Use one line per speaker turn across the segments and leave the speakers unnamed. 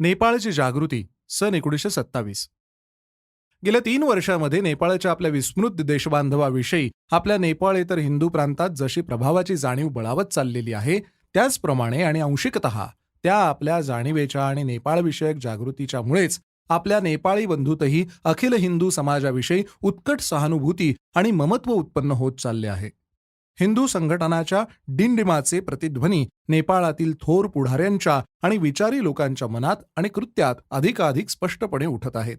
नेपाळची जागृती सन एकोणीसशे सत्तावीस. गेल्या तीन वर्षामध्ये नेपाळच्या आपल्या विस्मृत देशबांधवाविषयी आपल्या नेपाळेतर हिंदू प्रांतात जशी प्रभावाची जाणीव बळावत चाललेली आहे त्याचप्रमाणे आणि अंशिकत त्या आपल्या जाणीवेच्या आणि नेपाळविषयक जागृतीच्यामुळेच आपल्या नेपाळी बंधूतही अखिल हिंदू समाजाविषयी उत्कट सहानुभूती आणि ममत्व उत्पन्न होत चालले आहे. हिंदू संघटनाच्या डिंडिमाचे प्रतिध्वनी नेपाळातील थोर पुढाऱ्यांच्या आणि विचारी लोकांच्या मनात आणि कृत्यात अधिकाधिक स्पष्टपणे उठत आहेत.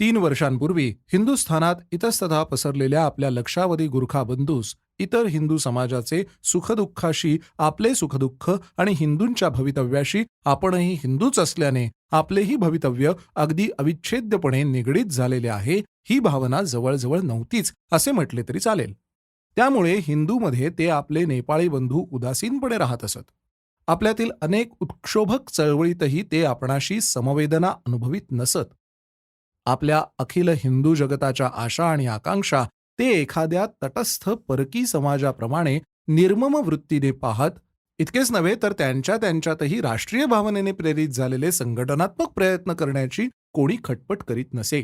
तीन वर्षांपूर्वी हिंदुस्थानात इतस्ततः पसरलेल्या आपल्या लक्षावधी गुरखा बंधूस इतर हिंदू समाजाचे सुखदुःखाशी आपले सुखदुःख आणि हिंदूंच्या भवितव्याशी आपणही हिंदूच असल्याने आपलेही भवितव्य अगदी अविच्छेद्यपणे निगडीत झालेले आहे ही भावना जवळजवळ नव्हतीच असे म्हटले तरी चालेल. त्यामुळे हिंदूमध्ये ते आपले नेपाळी बंधू उदासीनपणे राहत असत. आपल्यातील अनेक उत्क्षोभक चळवळीतही ते आपणाशी समवेदना अनुभवित नसत. आपल्या अखिल हिंदू जगताच्या आशा आणि आकांक्षा ते एखाद्या तटस्थ परकी समाजाप्रमाणे निर्मम वृत्तीने पाहत इतकेच नव्हे तर त्यांच्या त्यांच्यातही राष्ट्रीय भावनेने प्रेरित झालेले संघटनात्मक प्रयत्न करण्याची कोणी खटपट करीत नसे.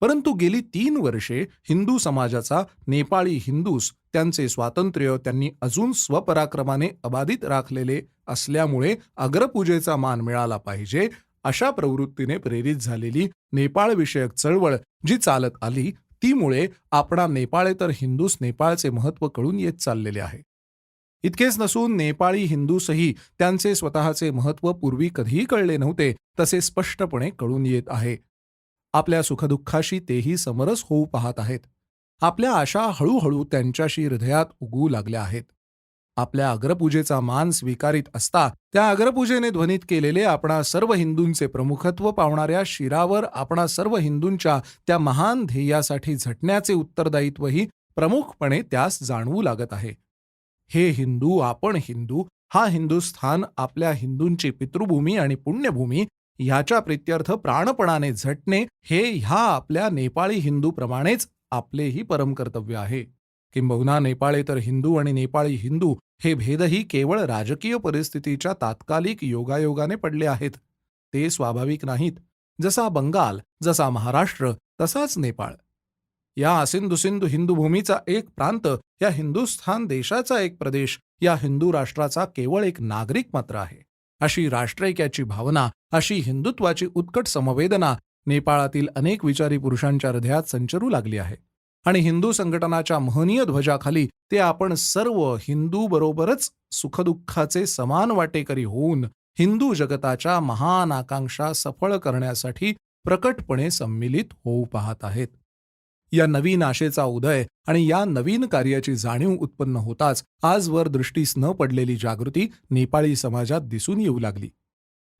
परंतु गेली तीन वर्षे हिंदू समाजाचा नेपाळी हिंदूस त्यांचे स्वातंत्र्य त्यांनी अजून स्वपराक्रमाने अबाधित राखलेले असल्यामुळे अग्रपूजेचा मान मिळाला पाहिजे अशा प्रवृत्तीने प्रेरित झालेली नेपाळविषयक चळवळ जी चालत आली तीमुळे आपणा नेपाळे तर हिंदूस नेपाळचे महत्त्व कळून येत चाललेले आहे. इतकेच नसून नेपाळी हिंदूसही त्यांचे स्वतःचे महत्त्व पूर्वी कधीही कळले नव्हते तसे स्पष्टपणे कळून येत आहे. आपल्या सुखदुःखाशी तेही समरस होऊ पाहत आहेत. आपल्या आशा हळूहळू त्यांच्याशी हृदयात उगवू लागल्या आहेत. आपल्या अग्रपूजेचा मान स्वीकारित असता त्या अग्रपूजेने ध्वनित केलेले आपणा सर्व हिंदूंचे प्रमुखत्व पावणाऱ्या शिरावर आपणा सर्व हिंदूंच्या त्या महान ध्येयासाठी झटण्याचे उत्तरदायित्वही प्रमुखपणे त्यास जाणवू लागत आहे. हे हिंदू आपण हिंदू हा हिंदुस्थान आपल्या हिंदूंची पितृभूमी आणि पुण्यभूमी ह्याच्या प्रित्यर्थ प्राणपणाने झटणे हे ह्या आपल्या नेपाळी हिंदूप्रमाणेच आपलेही परमकर्तव्य आहे. किंबहुना नेपाळेतर हिंदू आणि नेपाळी हिंदू हे भेदही केवळ राजकीय परिस्थितीच्या तात्कालिक योगायोगाने पडले आहेत. ते स्वाभाविक नाहीत. जसा बंगाल जसा महाराष्ट्र तसाच नेपाळ. या असिंधुसिंधू हिंदू भूमीचा एक प्रांत या हिंदुस्थान देशाचा एक प्रदेश या हिंदू राष्ट्राचा केवळ एक नागरिक मात्र आहे. अशी राष्ट्रैक्याची भावना अशी हिंदुत्वाची उत्कट समवेदना नेपाळातील अनेक विचारी पुरुषांच्या हृदयात संचरू लागली आहे. आणि हिंदू संघटनाच्या महनीय ध्वजाखाली ते आपण सर्व हिंदू बरोबरच सुखदुःखाचे समान वाटेकरी होऊन हिंदू जगताच्या महान आकांक्षा सफळ करण्यासाठी प्रकटपणे संमिलित होऊ पाहत आहेत. या नवीन आशेचा उदय आणि या नवीन कार्याची जाणीव उत्पन्न होताच आजवर दृष्टीस न पडलेली जागृती नेपाळी समाजात दिसून येऊ लागली.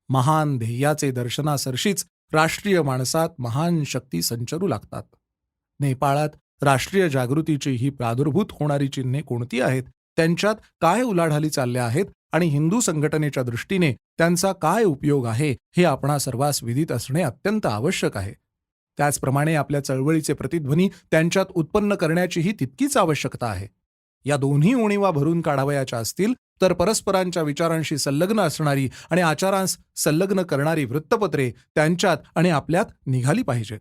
महान ध्येयाचे दर्शनासरशीच राष्ट्रीय माणसात महान शक्ती संचरू लागतात. नेपाळात राष्ट्रीय जागृतीची ही प्रादुर्भूत होणारी चिन्हे कोणती आहेत? त्यांच्यात काय उलाढाली चालल्या आहेत? आणि हिंदू संघटनेच्या दृष्टीने त्यांचा काय उपयोग आहे? हे आपणा सर्वांस विदित असणे अत्यंत आवश्यक आहे. त्याचप्रमाणे आपल्या चळवळीचे प्रतिध्वनी त्यांच्यात उत्पन्न करण्याचीही तितकीच आवश्यकता आहे. या दोन्ही उणीवा भरून काढावयाच्या असतील तर परस्परांच्या विचारांशी संलग्न असणारी आणि आचारांस संलग्न करणारी वृत्तपत्रे त्यांच्यात आणि आपल्यात निघाली पाहिजेत.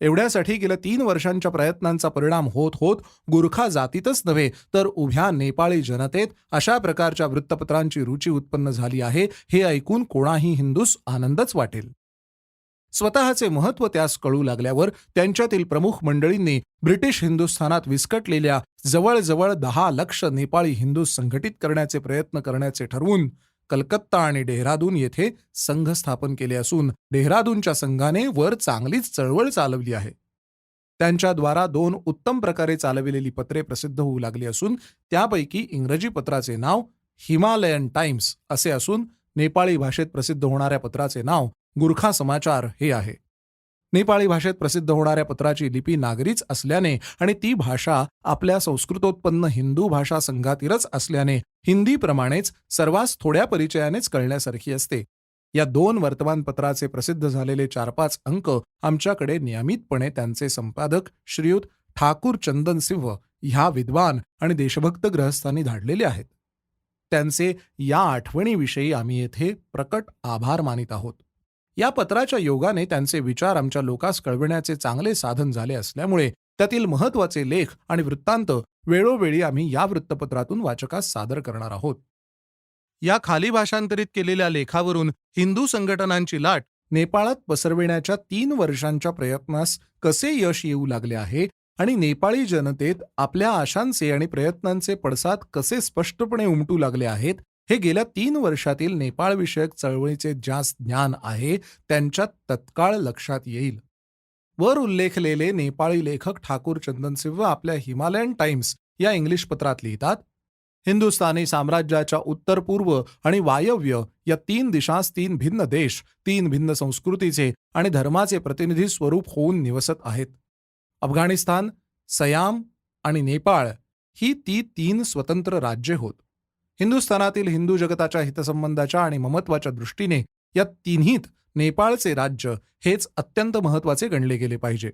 एवढ्यासाठी गेल्या तीन वर्षांच्या प्रयत्नांचा परिणाम होत होत गुरखा जातीतच नव्हे तर उभ्या नेपाळी जनतेत अशा प्रकारच्या वृत्तपत्रांची रुची उत्पन्न झाली आहे हे ऐकून कोणाही हिंदूस आनंदच वाटेल. स्वतःचे महत्त्व त्यास कळू लागल्यावर त्यांच्यातील प्रमुख मंडळींनी ब्रिटिश हिंदुस्थानात विस्कटलेल्या जवळजवळ दहा लक्ष नेपाळी हिंदू संघटित करण्याचे प्रयत्न करण्याचे ठरवून कलकत्ता आणि डेहराडून येथे संघ स्थापन केले असून डेहराडूनच्या संघाने वर चांगलीच चळवळ चालवली आहे. त्यांच्याद्वारा दोन उत्तम प्रकारे चालविलेली पत्रे प्रसिद्ध होऊ लागली असून त्यापैकी इंग्रजी पत्राचे नाव हिमालयन टाइम्स असे असून नेपाळी भाषेत प्रसिद्ध होणाऱ्या पत्राचे नाव गुरखा समाचार हे आहे. नेपाळी भाषेत प्रसिद्ध होणाऱ्या पत्राची लिपी नागरीच असल्याने आणि ती भाषा आपल्या संस्कृतोत्पन्न हिंदू भाषा संघातीलच असल्याने हिंदीप्रमाणेच सर्वांस थोड्या परिचयानेच कळण्यासारखी असते. या दोन वर्तमानपत्राचे प्रसिद्ध झालेले चार पाच अंक आमच्याकडे नियमितपणे त्यांचे संपादक श्रीयुत ठाकूर चंदन सिंह ह्या विद्वान आणि देशभक्त ग्रहस्थांनी धाडलेले आहेत. त्यांचे या आठवणीविषयी आम्ही येथे प्रकट आभार मानित आहोत. या पत्राच्या योगाने त्यांचे विचार आमच्या लोकास कळविण्याचे चांगले साधन झाले असल्यामुळे त्यातील महत्त्वाचे लेख आणि वृत्तांत वेळोवेळी आम्ही या वृत्तपत्रातून वाचकास सादर करणार आहोत. या खाली भाषांतरित केलेल्या लेखावरून हिंदू संघटनांची लाट नेपाळात पसरविण्याच्या तीन वर्षांच्या प्रयत्नास कसे यश येऊ लागले आहे आणि नेपाळी जनतेत आपल्या आशांचे आणि प्रयत्नांचे पडसाद कसे स्पष्टपणे उमटू लागले आहेत हे गेल्या तीन वर्षातील नेपाळविषयक चळवळीचे ज्यास ज्ञान आहे त्यांच्या तत्काळ लक्षात येईल. वर उल्लेखलेले नेपाळी लेखक ठाकूर चंदनसिंह आपल्या हिमालयन टाइम्स या इंग्लिश पत्रात लिहितात हिंदुस्थानी साम्राज्याच्या उत्तर पूर्व आणि वायव्य या तीन दिशांस तीन भिन्न देश तीन भिन्न संस्कृतीचे आणि धर्माचे प्रतिनिधी स्वरूप होऊन निवसत आहेत. अफगाणिस्तान सयाम आणि नेपाळ ही ती तीन स्वतंत्र राज्ये होत. हिंदुस्थानातील हिंदू जगताच्या हितसंबंधाच्या आणि ममत्वाच्या दृष्टीने या तिन्हीत नेपाळचे राज्य हेच अत्यंत महत्त्वाचे गणले गेले पाहिजे.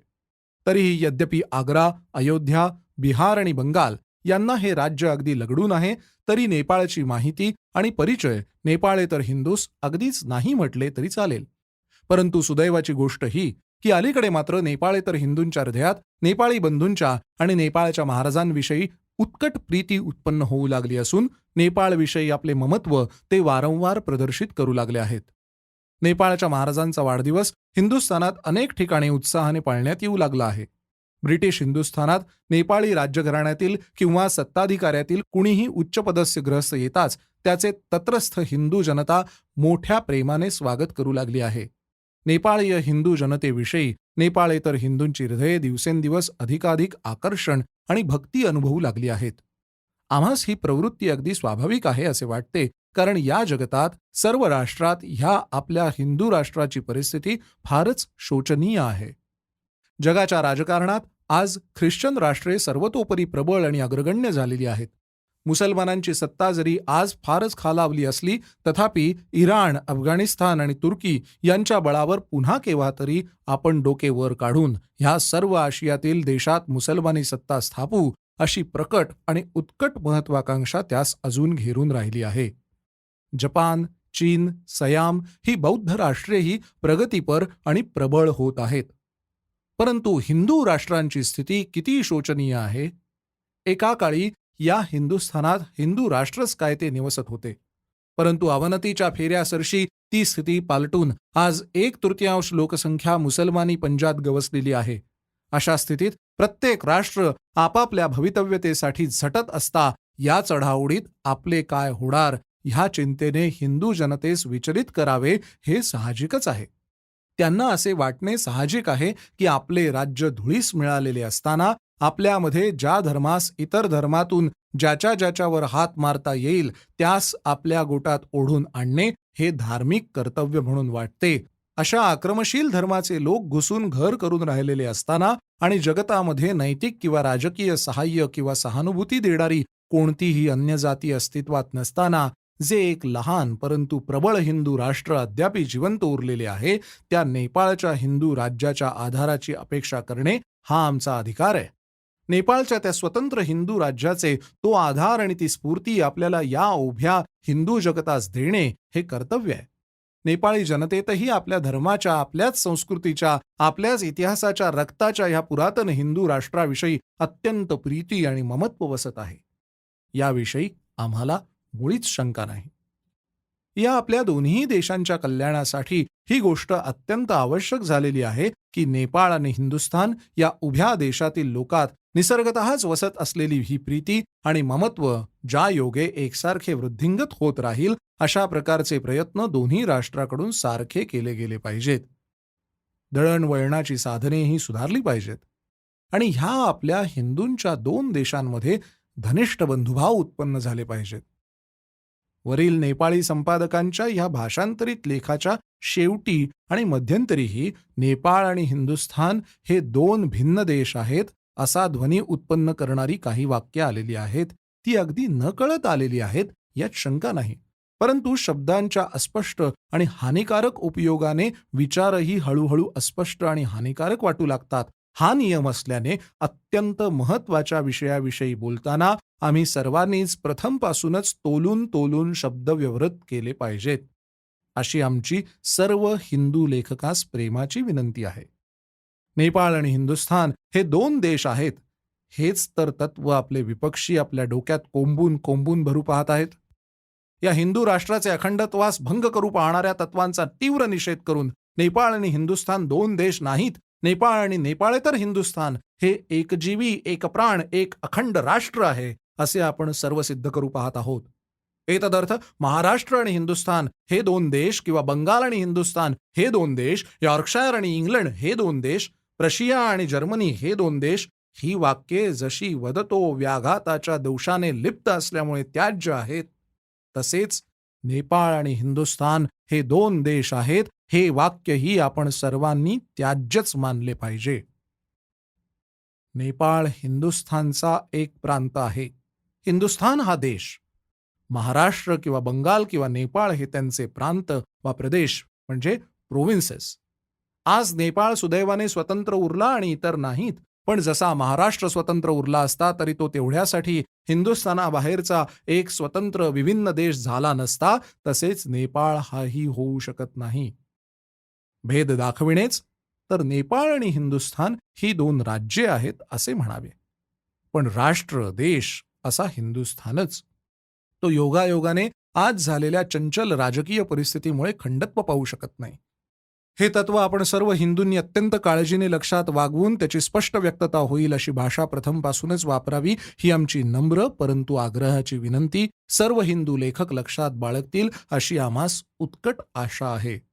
तरीही यद्यपि आग्रा अयोध्या बिहार आणि बंगाल यांना हे राज्य अगदी लगडून आहे तरी नेपाळची माहिती आणि परिचय नेपाळेतर हिंदूस अगदीच नाही म्हटले तरी चालेल. परंतु सुदैवाची गोष्ट ही की अलीकडे मात्र नेपाळेतर हिंदूंच्या हृदयात नेपाळी बंधूंच्या आणि नेपाळच्या महाराजांविषयी उत्कट प्रीती उत्पन्न होऊ लागली असून नेपाळविषयी आपले ममत्व ते वारंवार प्रदर्शित करू लागले आहेत. नेपाळच्या महाराजांचा वाढदिवस हिंदुस्थानात अनेक ठिकाणी उत्साहाने पाळण्यात येऊ लागला आहे. ब्रिटिश हिंदुस्थानात नेपाळी राज्यघराण्यातील किंवा सत्ताधिकाऱ्यातील कुणीही उच्चपदस्य ग्रस्त येताच त्याचे तत्रस्थ हिंदू जनता मोठ्या प्रेमाने स्वागत करू लागली आहे. नेपाळीय हिंदू जनतेविषयी नेपाळेतर हिंदूंची हृदये दिवसेंदिवस अधिकाधिक आकर्षण आणि भक्ती अनुभवू लागली आहेत. आम्हास ही प्रवृत्ती अगदी स्वाभाविक आहे असे वाटते कारण या जगतात सर्व राष्ट्रात ह्या आपल्या हिंदू राष्ट्राची परिस्थिती फारच शोचनीय आहे. जगाच्या राजकारणात आज ख्रिश्चन राष्ट्रे सर्वतोपरी प्रबळ आणि अग्रगण्य झालेली आहेत. मुसलमानांची सत्ता जरी आज फारच खालावली असली तथापि इराण अफगाणिस्तान आणि तुर्की यांच्या बळावर पुन्हा केव्हा तरी आपण डोके वर काढून ह्या सर्व आशियातील देशात मुसलमानी सत्ता स्थापू अशी प्रकट आणि उत्कट महत्वाकांक्षा त्यास अजून घेरून राहिली आहे. जपान चीन सयाम ही बौद्ध राष्ट्रेही प्रगतीपर आणि प्रबळ होत आहेत. परंतु हिंदू राष्ट्रांची स्थिती किती शोचनीय आहे? एका काळी या हिंदुस्थानात हिंदू राष्ट्रच काय ते निवसत होते. परंतु अवनतीच्या फेऱ्यासरशी ती स्थिती पालटून आज एक तृतीयांश लोकसंख्या मुसलमानी पंजात गवसलेली आहे. अशा स्थितीत प्रत्येक राष्ट्र आपापल्या भवितव्यतेसाठी झटत असता या चढाओढीत आपले काय होणार ह्या चिंतेने हिंदू जनतेस विचलित करावे हे साहजिकच आहे. त्यांना असे वाटणे साहजिक आहे की आपले राज्य धुळीस मिळालेले असताना आपल्यामध्ये ज्या धर्मास इतर धर्मातून ज्याच्या ज्याच्यावर हात मारता येईल त्यास आपल्या गोटात ओढून आणणे हे धार्मिक कर्तव्य म्हणून वाटते. अशा आक्रमशील धर्माचे लोक घुसून घर करून राहिलेले असताना आणि जगतामध्ये नैतिक किंवा राजकीय सहाय्य किंवा सहानुभूती देणारी कोणतीही अन्य जाती अस्तित्वात नसताना जे एक लहान परंतु प्रबळ हिंदू राष्ट्र अद्यापी जिवंत उरलेले आहे त्या नेपाळच्या हिंदू राज्याच्या आधाराची अपेक्षा करणे हा आमचा अधिकार आहे. नेपाळच्या त्या स्वतंत्र हिंदू राज्याचे तो आधार आणि ती स्फूर्ती आपल्याला या उभ्या हिंदू जगतास देणे हे कर्तव्य आहे. नेपाळी जनतेतही आपल्या धर्माच्या आपल्याच संस्कृतीच्या आपल्याच इतिहासाच्या रक्ताच्या ह्या पुरातन हिंदू राष्ट्राविषयी अत्यंत प्रीती आणि ममत्व वसत आहे. याविषयी आम्हाला मुळीच शंका नाही. या आपल्या दोन्ही देशांच्या कल्याणासाठी ही गोष्ट अत्यंत आवश्यक झालेली आहे की नेपाळ आणि हिंदुस्थान या उभ्या देशातील लोकात निसर्गतःच वसत असलेली ही प्रीती आणि ममत्व ज्या योगे एकसारखे वृद्धिंगत होत राहील अशा प्रकारचे प्रयत्न दोन्ही राष्ट्राकडून सारखे केले गेले पाहिजेत. दळणवळणाची साधनेही सुधारली पाहिजेत. आणि ह्या आपल्या हिंदूंच्या दोन देशांमध्ये धनिष्ठ बंधुभाव उत्पन्न झाले पाहिजेत. वरील नेपाळी संपादकांच्या ह्या भाषांतरित लेखाच्या शेवटी आणि मध्यंतरीही नेपाळ आणि हिंदुस्थान हे दोन भिन्न देश आहेत असा ध्वनी उत्पन्न करणारी काही वाक्य आलेली आहेत. ती अगदी नकळत आलेली आहेत यात शंका नाही. परंतु शब्दांच्या अस्पष्ट आणि हानिकारक उपयोगाने विचारही हळूहळू अस्पष्ट आणि हानिकारक वाटू लागतात हा नियम असल्याने अत्यंत महत्त्वाच्या विषयाविषयी बोलताना आम्ही सर्वांनीच प्रथमपासूनच तोलून तोलून शब्द व्यवहृत केले पाहिजेत. अशी आमची सर्व हिंदू लेखकास प्रेमाची विनंती आहे. नेपाळ आणि हिंदुस्थान हे दोन देश आहेत. हेच तर तत्व आपले विपक्षी आपल्या डोक्यात कोंबून कोंबून भरू पाहत आहेत. या हिंदू राष्ट्राचे अखंडत्वास भंग करू पाहणाऱ्या तत्वांचा तीव्र निषेध करून नेपाळ आणि हिंदुस्थान दोन देश नाहीत नेपाळ आणि नेपाळेतर हिंदुस्थान. हे एकजीवी एक प्राण एक अखंड राष्ट्र आहे असे आपण सर्व सिद्ध करू पाहत आहोत. एतदर्थ महाराष्ट्र आणि हिंदुस्थान हे दोन देश किंवा बंगाल आणि हिंदुस्थान हे दोन देश यॉर्कशायर आणि इंग्लंड हे दोन देश रशिया आणि जर्मनी हे दोन देश ही वाक्ये जशी वदतो व्याघाताच्या दोषाने लिप्त असल्यामुळे त्याज्य आहेत. तसेच नेपाळ आणि हिंदुस्थान हे दोन देश आहेत हे वाक्यही आपण सर्वांनी त्याज्यच मानले पाहिजे. नेपाळ हिंदुस्थानचा एक प्रांत आहे. हिंदुस्थान हा देश. महाराष्ट्र किंवा बंगाल किंवा नेपाळ हे त्यांचे प्रांत वा प्रदेश म्हणजे प्रोव्हिन्सेस आज नेपाळ सुदैवाने स्वतंत्र उरला आणि इतर नाहीत पण जसा महाराष्ट्र स्वतंत्र उरला असता तरी तो तेवढ्यासाठी हिंदुस्थानाबाहेरचा एक स्वतंत्र विभिन्न देश झाला नसता तसेच नेपाळ हाही होऊ शकत नाही. भेद दाखविणेच तर नेपाळ आणि हिंदुस्थान ही दोन राज्ये आहेत असे म्हणावे. पण राष्ट्र देश असा हिंदुस्थानच. तो योगायोगाने आज झालेल्या चंचल राजकीय परिस्थितीमुळे खंडत्व पाहू शकत नाही. हे तत्व आपण सर्व हिंदूंनी अत्यंत काळजीने लक्षात वागवून त्याची स्पष्ट व्यक्तता होईल अशी भाषा प्रथमपासूनच वापरावी ही आमची नम्र परंतु आग्रहाची विनंती सर्व हिंदू लेखक लक्षात बाळगतील अशी आम्हास उत्कट आशा आहे.